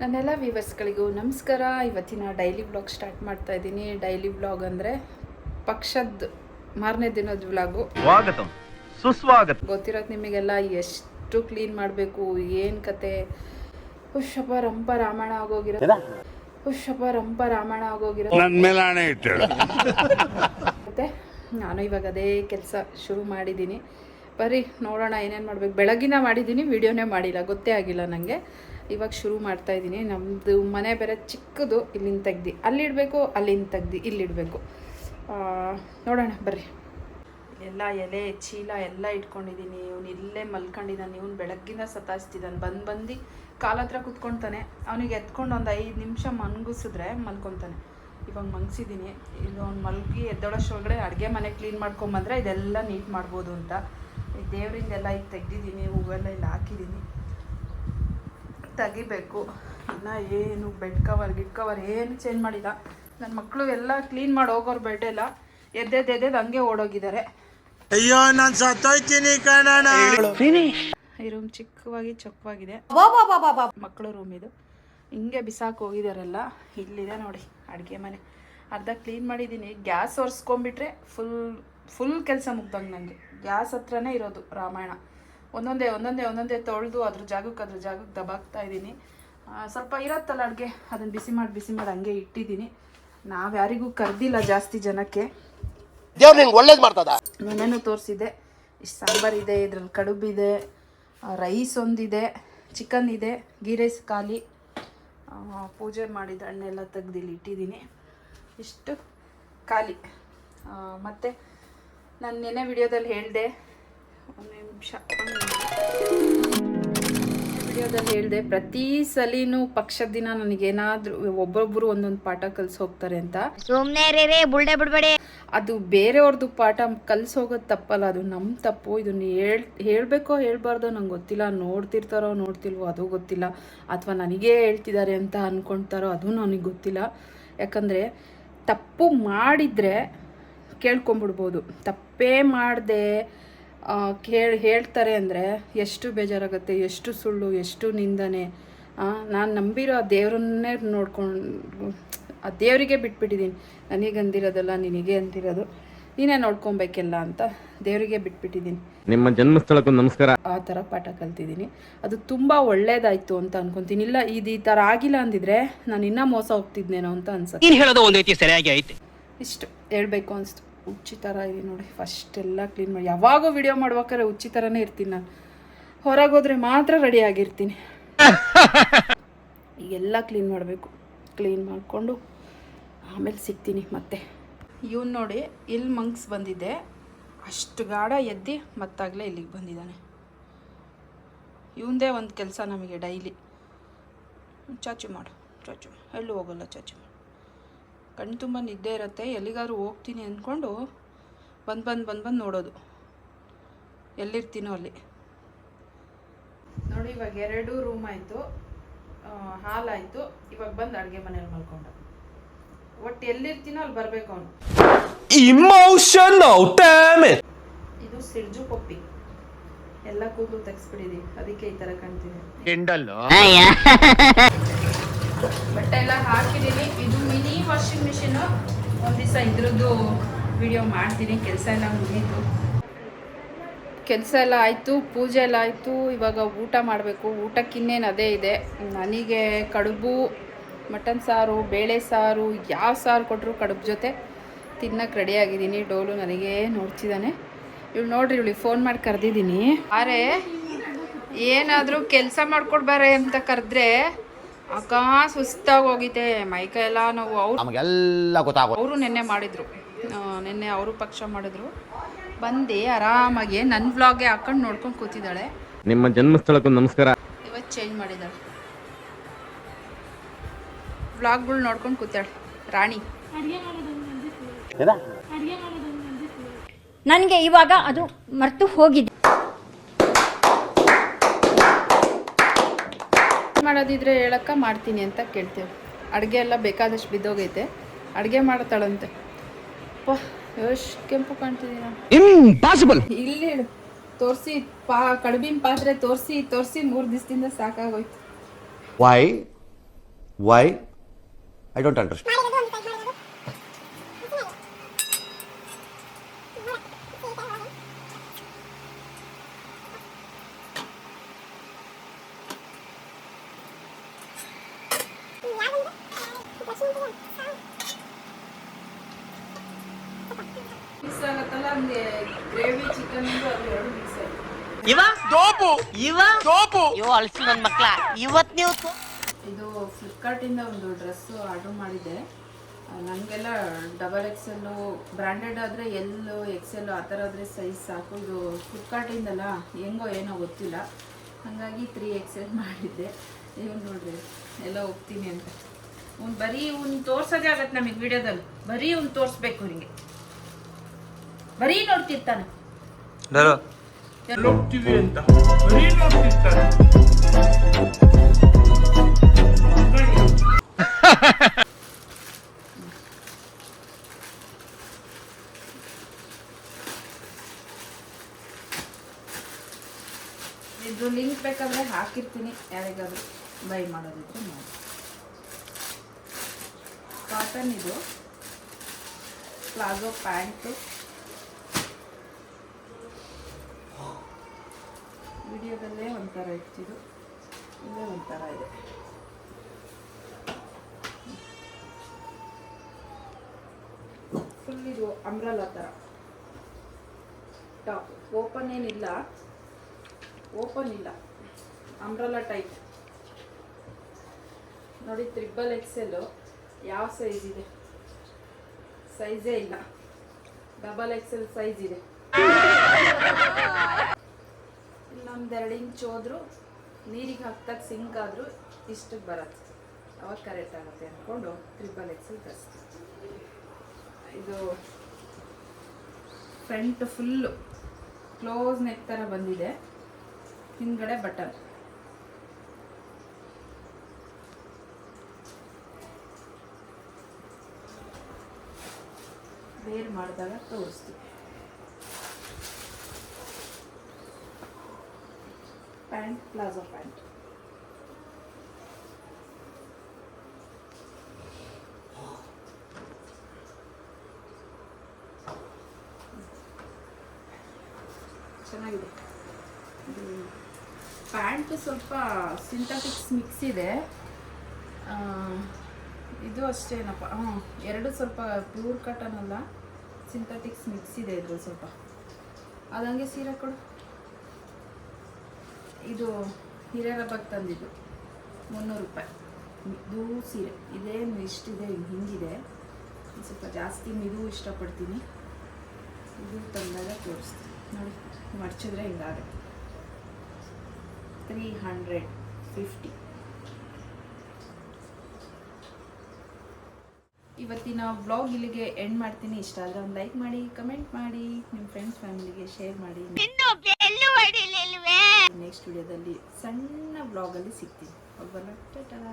ನನ್ನೆಲ್ಲ ವ್ಯೂವರ್ಸ್ಗಳಿಗೂ ನಮಸ್ಕಾರ. ಇವತ್ತಿನ ಡೈಲಿ ಬ್ಲಾಗ್ ಸ್ಟಾರ್ಟ್ ಮಾಡ್ತಾ ಇದ್ದೀನಿ. ಡೈಲಿ ಬ್ಲಾಗ್ ಅಂದರೆ ಪಕ್ಷದ ಮಾರನೇ ದಿನದ ವ್ಲಾಗು ಸ್ವಾಗತ. ಸುಸ್ವಾಗತ. ಗೊತ್ತಿರೋದು ನಿಮಗೆಲ್ಲ ಎಷ್ಟು ಕ್ಲೀನ್ ಮಾಡಬೇಕು? ಏನು ಕತೆ? ಹುಷಪ್ಪ ರಂಪ ರಾಮಾಯಣ ಆಗೋಗಿರೋ ಹುಷಪ್ಪ ರಂಪ ರಾಮಾಯಣ ಆಗೋಗಿರೋ ಮತ್ತೆ ನಾನು ಇವಾಗ ಅದೇ ಕೆಲಸ ಶುರು ಮಾಡಿದ್ದೀನಿ. ಬರೀ ನೋಡೋಣ ಏನೇನು ಮಾಡಬೇಕು. ಬೆಳಗಿನ ಮಾಡಿದ್ದೀನಿ ವಿಡಿಯೋನೇ ಮಾಡಿಲ್ಲ. ಗೊತ್ತೇ ಆಗಿಲ್ಲ ನನಗೆ ಇವಾಗ ಶುರು ಮಾಡ್ತಾ ಇದ್ದೀನಿ. ನಮ್ಮದು ಮನೆ ಬೇರೆ ಚಿಕ್ಕದು ಇಲ್ಲಿಂದ ತೆಗ್ದು. ಅಲ್ಲಿಡಬೇಕು ಅಲ್ಲಿಂದ ತೆಗ್ದು ಇಲ್ಲಿಡಬೇಕು ನೋಡೋಣ, ಬರ್ರಿ. ಎಲ್ಲ ಎಲೆ, ಚೀಲ ಎಲ್ಲ ಇಟ್ಕೊಂಡಿದ್ದೀನಿ. ಇವನು ಇಲ್ಲೇ ಮಲ್ಕೊಂಡಿದ್ದಾನೆ. ಇವನು ಬೆಳಗ್ಗಿಂದ ಸತಾಯಿಸ್ತಿದ್ದಾನೆ. ಬಂದು ಬಂದು ಕಾಲ ಹತ್ರ ಕುತ್ಕೊಳ್ತಾನೆ ಅವನಿಗೆ ಎತ್ಕೊಂಡು ಒಂದು ಐದು ನಿಮಿಷ ಮನ್ಗಿಸಿದ್ರೆ ಮಲ್ಕೊತಾನೆ. ಇವಾಗ ಮಂಗಿಸಿದ್ದೀನಿ. ಇದು ಅವ್ನು ಮಲ್ಗಿ ಎದ್ದೊಳಷ್ಟೊಳಗಡೆ ಅಡುಗೆ ಮನೆ ಕ್ಲೀನ್ ಮಾಡ್ಕೊಂಬಂದ್ರೆ ಇದೆಲ್ಲ ನೀಟ್ ಮಾಡ್ಬೋದು ಅಂತ. ಈ ದೇವರಿಂದೆಲ್ಲ ಈಗ ತೆಗ್ದಿದ್ದೀನಿ. ಹೂವೆಲ್ಲ ಇಲ್ಲಿ ಹಾಕಿದ್ದೀನಿ. ತೆಗಿಬೇಕು. ಇನ್ನು ಏನು ಬೆಡ್ ಕವರ್ ಗಿಡ್ ಕವರ್ ಏನು ಚೇಂಜ್ ಮಾಡಿಲ್ಲ. ನನ್ನ ಮಕ್ಕಳು ಎಲ್ಲ ಕ್ಲೀನ್ ಮಾಡಿ ಹೋಗೋರು ಬೆಡ್ ಎಲ್ಲ ಎದ್ದೆದ್ದೆದ್ದು ಹಂಗೆ ಓಡೋಗಿದ್ದಾರೆ. ಅಯ್ಯೋ ನಾನು ಸತ್ತೋಯ್ತೀನಿ ಕಣಣ ಈ ರೂಮ್ ಚಿಕ್ಕವಾಗಿ ಚೊಕ್ಕವಾಗಿದೆ. ಮಕ್ಕಳು ರೂಮ್ ಇದು. ಹಿಂಗೆ ಬಿಸಾಕ್ ಹೋಗಿದಾರೆಲ್ಲ ಇಲ್ಲಿದೆ ನೋಡಿ ಅಡುಗೆ ಮನೆ. ಅರ್ಧ ಕ್ಲೀನ್ ಮಾಡಿದ್ದೀನಿ ಗ್ಯಾಸ್ ಒರೆಸ್ಕೊಂಬಿಟ್ರೆ ಫುಲ್ ಫುಲ್ ಕೆಲಸ ಮುಗ್ದಂಗೆ ನನಗೆ ಗ್ಯಾಸ್ ಹತ್ರನೇ ಇರೋದು ರಾಮಾಯಣ. ಒಂದೊಂದೇ ಒಂದೊಂದೇ ಒಂದೊಂದೇ ತೊಳೆದು ಅದ್ರ ಜಾಗಕ್ಕೆ ಅದ್ರ ಜಾಗಕ್ಕೆ ದಬಾಕ್ತಾ ಇದ್ದೀನಿ. ಸ್ವಲ್ಪ ಇರತ್ತಲ್ಲ ಅಡುಗೆ ಅದನ್ನು ಬಿಸಿ ಮಾಡಿ ಬಿಸಿ ಮಾಡಿ ಹಂಗೆ ಇಟ್ಟಿದ್ದೀನಿ. ನಾವು ಯಾರಿಗೂ ಕರೆದಿಲ್ಲ ಜಾಸ್ತಿ ಜನಕ್ಕೆ. ದೇವ್ರು ನಿಂಗೆ ಒಳ್ಳೇದು ಮಾಡ್ತದ? ನೆನೆನೂ ತೋರಿಸಿದೆ. ಇಷ್ಟು ಸಾಂಬಾರಿದೆ ಇದ್ರಲ್ಲಿ ಕಡುಬಿದೆ ರೈಸ್ ಒಂದಿದೆ ಚಿಕನ್ ಇದೆ ಗೀ ರೈಸ್ ಖಾಲಿ. ಪೂಜೆ ಮಾಡಿದ ಹಣ್ಣೆಲ್ಲ ತೆಗ್ದು ಇಲ್ಲಿ ಇಟ್ಟಿದ್ದೀನಿ. ಇಷ್ಟು ಖಾಲಿ. ಮತ್ತು ನಾನು ನೆನೆ ವಿಡಿಯೋದಲ್ಲಿ ಹೇಳಿದೆ ವಿಡಿಯೋದಲ್ಲಿ ಹೇಳಿದೆ ಪ್ರತಿ ಸಲಿನೂ ಪಕ್ಷದ ದಿನ ನನಗೇನಾದ್ರೂ ಒಬ್ಬೊಬ್ಬರು ಒಂದೊಂದು ಪಾಠ ಕಲ್ಸಿ ಹೋಗ್ತಾರೆ ಅಂತ. ಸುಮ್ಮನೆ ಬುಳ್ಡೆ ಬಿಡ್ಬೇಡಿ. ಅದು ಬೇರೆಯವ್ರದ್ದು ಪಾಠ ಕಲ್ಸಿ ಹೋಗೋದು ತಪ್ಪಲ್ಲ ಅದು ನಮ್ಮ ತಪ್ಪು. ಇದನ್ನ ಹೇಳ್ ಹೇಳ್ಬೇಕೋ ಹೇಳ್ಬಾರ್ದೋ ನಂಗೆ ಗೊತ್ತಿಲ್ಲ ನೋಡ್ತಿರ್ತಾರೋ ನೋಡ್ತಿಲ್ವೋ ಅದು ಗೊತ್ತಿಲ್ಲ. ಅಥವಾ ನನಗೇ ಹೇಳ್ತಿದ್ದಾರೆ ಅಂತ ಅಂದ್ಕೊಳ್ತಾರೋ ಅದು ನನಗೆ ಗೊತ್ತಿಲ್ಲ. ಯಾಕಂದರೆ ತಪ್ಪು ಮಾಡಿದರೆ ಕೇಳ್ಕೊಂಬಿಡ್ಬೋದು. ತಪ್ಪೇ ಮಾಡದೆ ಕೇಳಿ ಹೇಳ್ತಾರೆ ಅಂದರೆ ಎಷ್ಟು ಬೇಜಾರಾಗುತ್ತೆ ಎಷ್ಟು ಸುಳ್ಳು ಎಷ್ಟು ನಿಂದನೆ. ನಾನು ನಂಬಿರೋ ಆ ದೇವರನ್ನೇ ನೋಡ್ಕೊಂಡು ಆ ದೇವರಿಗೆ ಬಿಟ್ಬಿಟ್ಟಿದ್ದೀನಿ ನನಗೆ ಅಂದಿರೋದಲ್ಲ ನಿನಗೆ ಅಂದಿರೋದು. ನೀನೇ ನೋಡ್ಕೊಬೇಕೆಲ್ಲ ಅಂತ ದೇವರಿಗೆ ಬಿಟ್ಬಿಟ್ಟಿದ್ದೀನಿ ನಿಮ್ಮ ಜನ್ಮಸ್ಥಳಕ್ಕೂ ನಮಸ್ಕಾರ. ಆ ಥರ ಪಾಠ ಕಲ್ತಿದ್ದೀನಿ ಅದು ತುಂಬ ಒಳ್ಳೇದಾಯ್ತು ಅಂತ ಅನ್ಕೊಂತೀನಿ. ಇಲ್ಲ ಇದು ಈ ಥರ ಆಗಿಲ್ಲ ಅಂದಿದ್ರೆ ನಾನು ಇನ್ನೂ ಮೋಸ ಹೋಗ್ತಿದ್ನೇನೋ ಅಂತ ಅನ್ಸುತ್ತೆ. ನೀನ್ ಹೇಳೋದು ಒಂದ್ ರೀತಿ ಸರಿಯಾಗಿ ಐತೆ. ಇಷ್ಟು ಹೇಳ್ಬೇಕು ಅನಿಸ್ತು. ಉಚ್ಚಿ ಥರ ಇದೆ ನೋಡಿ. ಫಸ್ಟ್ ಎಲ್ಲ ಕ್ಲೀನ್ ಮಾಡಿ. ಯಾವಾಗೂ ವಿಡಿಯೋ ಮಾಡ್ಬೇಕಾದ್ರೆ ಉಚ್ಚಿ ಥರನೇ ಇರ್ತೀನಿ ನಾನು. ಹೊರಗೆ ಹೋದ್ರೆ ಮಾತ್ರ ರೆಡಿ ಆಗಿರ್ತೀನಿ. ಎಲ್ಲ ಕ್ಲೀನ್ ಮಾಡಬೇಕು. ಕ್ಲೀನ್ ಮಾಡಿಕೊಂಡು ಆಮೇಲೆ ಸಿಗ್ತೀನಿ ಮತ್ತೆ. ಇವನು ನೋಡಿ ಇಲ್ಲಿ ಮಂಕ್ಸ್ ಬಂದಿದ್ದೆ ಅಷ್ಟು ಗಾಢ ಎದ್ದು ಮತ್ತಾಗಲೇ ಇಲ್ಲಿಗೆ ಬಂದಿದ್ದಾನೆ. ಇವಂದೇ ಒಂದು ಕೆಲಸ ನಮಗೆ ಡೈಲಿ ಚಾಚು ಮಾಡು. ಚಾಚು. ಎಲ್ಲೂ ಹೋಗಲ್ಲ ಚಾಚು. ಕಣ್ಣು ತುಂಬ ನಿದ್ದೆ ಇರುತ್ತೆ ಎಲ್ಲಿಗಾದ್ರೂ ಹೋಗ್ತೀನಿ ಅಂದ್ಕೊಂಡು ಬಂದು ಬಂದು ಬಂದು ಬಂದು ನೋಡೋದು. ಎಲ್ಲಿರ್ತೀನೋ ಅಲ್ಲಿ. ನೋಡಿ ಇವಾಗ ಎರಡು ರೂಮ್ ಆಯಿತು. ಹಾಲ್ ಆಯಿತು. ಇವಾಗ ಬಂದು ಅಡುಗೆ ಮನೇಲಿ ಮಲ್ಕೊಂಡು. ಒಟ್ಟು ಎಲ್ಲಿರ್ತೀನೋ ಅಲ್ಲಿ ಬರಬೇಕು ಅವನು. ಇಮೋಷನ್ damn ಇದು ಸಿಡ್ಜು ಕೊಪ್ಪಿ ಎಲ್ಲ ಕೂದಲು ತೆಗ್ಸ್ಬಿಟ್ಟಿದಿ ಅದಕ್ಕೆ ಈ ತರ ಕಾಣ್ತಿದೆ. ಕಿಂಡಲ್ಲು ಬಟ್ಟೆ ಎಲ್ಲ ಹಾಕಿದೀನಿ. ಇದು ಮಿನಿ ವಾಷಿಂಗ್ ಮಿಷಿನು ಒಂದು ದಿವಸ ಇದ್ರದ್ದು ವಿಡಿಯೋ ಮಾಡ್ತೀನಿ. ಕೆಲಸ ಎಲ್ಲ ಮುಗೀತು. ಕೆಲಸ ಎಲ್ಲ ಆಯಿತು, ಪೂಜೆ ಎಲ್ಲ ಆಯಿತು. ಇವಾಗ ಊಟ ಮಾಡಬೇಕು. ಊಟಕ್ಕಿನ್ನೇನು ಅದೇ ಇದೆ. ನನಗೆ ಕಡುಬು, ಮಟನ್ ಸಾರು, ಬೇಳೆ ಸಾರು, ಯಾವ ಸಾರು ಕೊಟ್ಟರು ಕಡುಬು ಜೊತೆ ತಿನ್ನಕ್ಕೆ ರೆಡಿಯಾಗಿದ್ದೀನಿ ಡೋಲು ನನಗೆ ನೋಡ್ತಿದ್ದಾನೆ. ಇವಳು ನೋಡ್ರಿ, ಇವಳಿಗೆ ಫೋನ್ ಮಾಡಿ ಕರೆದಿದ್ದೀನಿ. ಆರೆ ಏನಾದರೂ ಕೆಲಸ ಮಾಡ್ಕೊಡ್ಬಾರೆ ಅಂತ ಕರೆದ್ರೆ ಅಕ್ಕ ಸುಸ್ತಾಗಿ ಹೋಗಿದೆ. ಮೈಕೈ ಎಲ್ಲ ನಾವು. ಅವ್ರು ನಮಗೆಲ್ಲ ಗೊತ್ತಾಗೋ ಅವರು ನಿನ್ನೆ ಮಾಡಿದ್ರು. ನಿನ್ನೆ ಅವರು ಪಕ್ಷ ಮಾಡಿದ್ರು. ಬಂದು ಆರಾಮಾಗಿ. ನನ್ನ ವ್ಲಾಗ್ಗೆ ಹಾಕೊಂಡು ನೋಡ್ಕೊಂಡು ಕೂತಿದ್ದಾಳೆ. ನಿಮ್ಮ ಜನ್ಮಸ್ಥಳಕ್ಕೂ ನಮಸ್ಕಾರ. ಇವತ್ತು ಚೇಂಜ್ ಮಾಡಿದ್ದಾಳೆ. ವ್ಲಾಗ್ಗಳು ನೋಡ್ಕೊಂಡು ಕೂತಾಳೆ. ರಾಣಿ. ನನಗೆ ಇವಾಗ ಅದು ಮರೆತು ಹೋಗಿದೆ. ಮಾಡೋದಿದ್ರೆ ಹೇಳಕ್ಕ ಮಾಡ್ತೀನಿ ಅಂತ ಕೇಳ್ತೇವೆ. ಅಡುಗೆ ಎಲ್ಲ ಬೇಕಾದಷ್ಟು ಬಿದ್ದೋಗೈತೆ. ಅಡುಗೆ ಮಾಡ್ತಾಳಂತೆ. ಪ ಎಷ್ಟು ಕೆಂಪು ಕಾಣ್ತಿದ್ದೀನ? ಇಲ್ಲಿ ಹೇಳು. ತೋರಿಸಿ ಪಾ ಕಡುಬಿನ ಪಾತ್ರೆ ತೋರಿಸಿ ತೋರಿಸಿ ಮೂರು ದಿವಸದಿಂದ ಸಾಕಾಗೋಯ್ತು. Why why I don't understand gravy chicken ಅದು ಎರಡು ಮಿಕ್ಸ್ ಆಗುತ್ತೆ ಇವ? ಇವ? ಇವ ಅಳಸಿ ನನ್ ಮಕ್ಳ. ಇವತ್ ನೀವು ಇದು ಫ್ಲಿಪ್ಕಾರ್ಟಿಂದ ಒಂದು ಡ್ರೆಸ್ ಆರ್ಡರ್ ಮಾಡಿದ್ದೆ. ನನಗೆಲ್ಲ ಡಬಲ್ ಎಕ್ಸೆಲ್ಲು ಬ್ರ್ಯಾಂಡೆಡ್ ಆದರೆ ಎಲ್ಲು ಎಕ್ಸೆಲ್ಲು ಆ ಥರ ಆದರೆ ಸೈಜ್ ಸಾಕು. ಇದು ಫ್ಲಿಪ್ಕಾರ್ಟಿಂದಲ್ಲ ಹೆಂಗೋ ಏನೋ ಗೊತ್ತಿಲ್ಲ. ಹಾಗಾಗಿ ತ್ರೀ ಎಕ್ಸೆಲ್ ಮಾಡಿದ್ದೆ. ಇವ್ನು ನೋಡ್ರಿ ಎಲ್ಲ ಹೋಗ್ತೀನಿ ಅಂತ. ಅವ್ನು ಬರೀ ಇವ್ನು ತೋರ್ಸೋದೇ ಆಗತ್ತೆ ನಮಗೆ ವಿಡಿಯೋದಲ್ಲಿ ಬರೀ ಇವ್ನು ತೋರಿಸ್ಬೇಕು ನಿಮಗೆ ಬರೀ ನೋಡ್ತಿರ್ತಾನೆ. ಹೋಗ್ತೀವಿ ಅಂತ. ಬರೀ ನೋಡ್ತಿರ್ತಾರೆ ಇದು ಲಿಂಕ್ ಬೇಕಾದ್ರೆ ಹಾಕಿರ್ತೀನಿ. ಯಾರಿಗಾದ್ರೂ ಬೈ ಮಾಡೋದಿದ್ರೆ ಮಾಡಿ ಕಾಟನ್ ಇದು. ಪ್ಲಾಜೋ ಪ್ಯಾಂಟು ವಿಡಿಯೋದಲ್ಲೇ ಒಂಥರ ಇರ್ತಿದ್ದು ಇಲ್ಲೇ ಒಂಥರ ಇದೆ. ಫುಲ್ ಇದು ಅಂಬ್ರಲ್ಲ ಥರ ಟಾಪ್ ಓಪನ್ ಏನಿಲ್ಲ. ಓಪನ್ ಇಲ್ಲ. ಅಂಬ್ರಲ್ಲ ಟೈಪ್ ನೋಡಿ ತ್ರಿಬಲ್ ಎಕ್ಸೆಲ್ಲು ಯಾವ ಸೈಜ್ ಇದೆ? ಸೈಜೇ ಇಲ್ಲ. ಡಬಲ್ ಎಕ್ಸೆಲ್ ಸೈಜ್ ಇದೆ. ಇನ್ನೊಂದೆರಡು ಇಂಚ್ ಹೋದ್ರು, ನೀರಿಗೆ ಹಾಕ್ದಾಗ ಸಿಂಕ್ ಆದರೂ ಇಷ್ಟಕ್ಕೆ ಬರತ್ತೆ. ಅವಾಗ ಕರೆಕ್ಟ್ ಆಗುತ್ತೆ ಅಂದ್ಕೊಂಡು ತ್ರಿಬಲ್ ಎಕ್ಸೆಲ್ ತರಿಸ್ತೀವಿ. ಇದು ಫ್ರಂಟ್ ಫುಲ್ಲು ಕ್ಲೋಸ್ ನೆಕ್ ಥರ ಬಂದಿದೆ. ಹಿಂದ್ಗಡೆ ಬಟನ್ ಬೇರ್ ಮಾಡಿದಾಗ ತೋರಿಸ್ತೀವಿ. ಪ್ಯಾಂಟ್ ಪ್ಲಾಜೋ ಪ್ಯಾಂಟ್ ಚೆನ್ನಾಗಿದೆ. ಪ್ಯಾಂಟ್ ಸ್ವಲ್ಪ ಸಿಂಥೆಟಿಕ್ಸ್ ಮಿಕ್ಸ್ ಇದೆ. ಇದು ಅಷ್ಟೇನಪ್ಪ ಹ್ಞೂ ಎರಡು ಸ್ವಲ್ಪ ಪ್ಯೂರ್ ಕಾಟನ್ ಅಲ್ಲ. ಸಿಂಥೆಟಿಕ್ಸ್ ಮಿಕ್ಸ್ ಇದೆ ಇದು ಸ್ವಲ್ಪ. ಅದಂಗೆ ಸೀರೆ ಕೊಡು. ಇದು ಹಿರಿಯರಬ್ಬಕ್ಕೆ ತಂದಿದ್ದು. ಮುನ್ನೂರು ರೂಪಾಯಿ. ಇದು ಸೀರೆ. ಇದೇನು ಇಷ್ಟಿದೆ ಹಿಂಗಿದೆ. ಸ್ವಲ್ಪ ಜಾಸ್ತಿ ಮಿದು ಇಷ್ಟಪಡ್ತೀನಿ. ಇದು ತಂದಾಗ ತೋರಿಸ್ತೀನಿ. ನೋಡಿ, ಮಡ್ಚಿದ್ರೆ ಹಿಂಗಾಗುತ್ತೆ. Three hundred fifty. ಇವತ್ತಿನ ವ್ಲಾಗ್ ಇಲ್ಲಿಗೆ ಎಂಡ್ ಮಾಡ್ತೀನಿ. ಇಷ್ಟ ಆದರೆ ಒಂದು ಲೈಕ್ ಮಾಡಿ, ಕಮೆಂಟ್ ಮಾಡಿ, ನಿಮ್ಮ ಫ್ರೆಂಡ್ಸ್ ಫ್ಯಾಮಿಲಿಗೆ ಶೇರ್ ಮಾಡಿ. ನೆಕ್ಸ್ಟ್ ವಿಡಿಯೋದಲ್ಲಿ ಸಣ್ಣ ಬ್ಲಾಗಲ್ಲಿ ಸಿಗ್ತೀನಿ. ಟಾಟಾ.